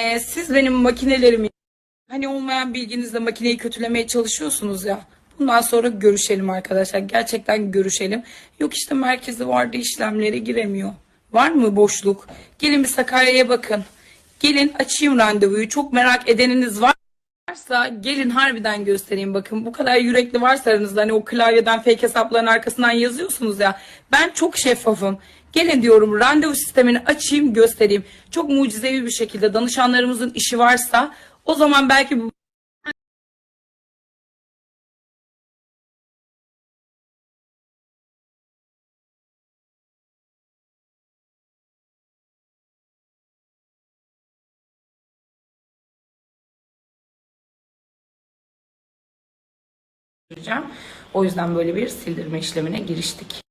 Ee, siz benim makinelerimi hani olmayan bilginizle makineyi kötülemeye çalışıyorsunuz ya. Bundan sonra görüşelim arkadaşlar. Gerçekten görüşelim. Yok işte merkezi vardı işlemlere giremiyor. Var mı boşluk? Gelin bir Sakarya'ya bakın. Gelin açayım randevuyu. Çok merak edeniniz var varsa gelin harbiden göstereyim bakın. Bu kadar yürekli varsa aranızda hani o klavyeden fake hesapların arkasından yazıyorsunuz ya. Ben çok şeffafım. Gelin diyorum randevu sistemini açayım göstereyim. Çok mucizevi bir şekilde danışanlarımızın işi varsa o zaman belki bu O yüzden böyle bir sildirme işlemine giriştik.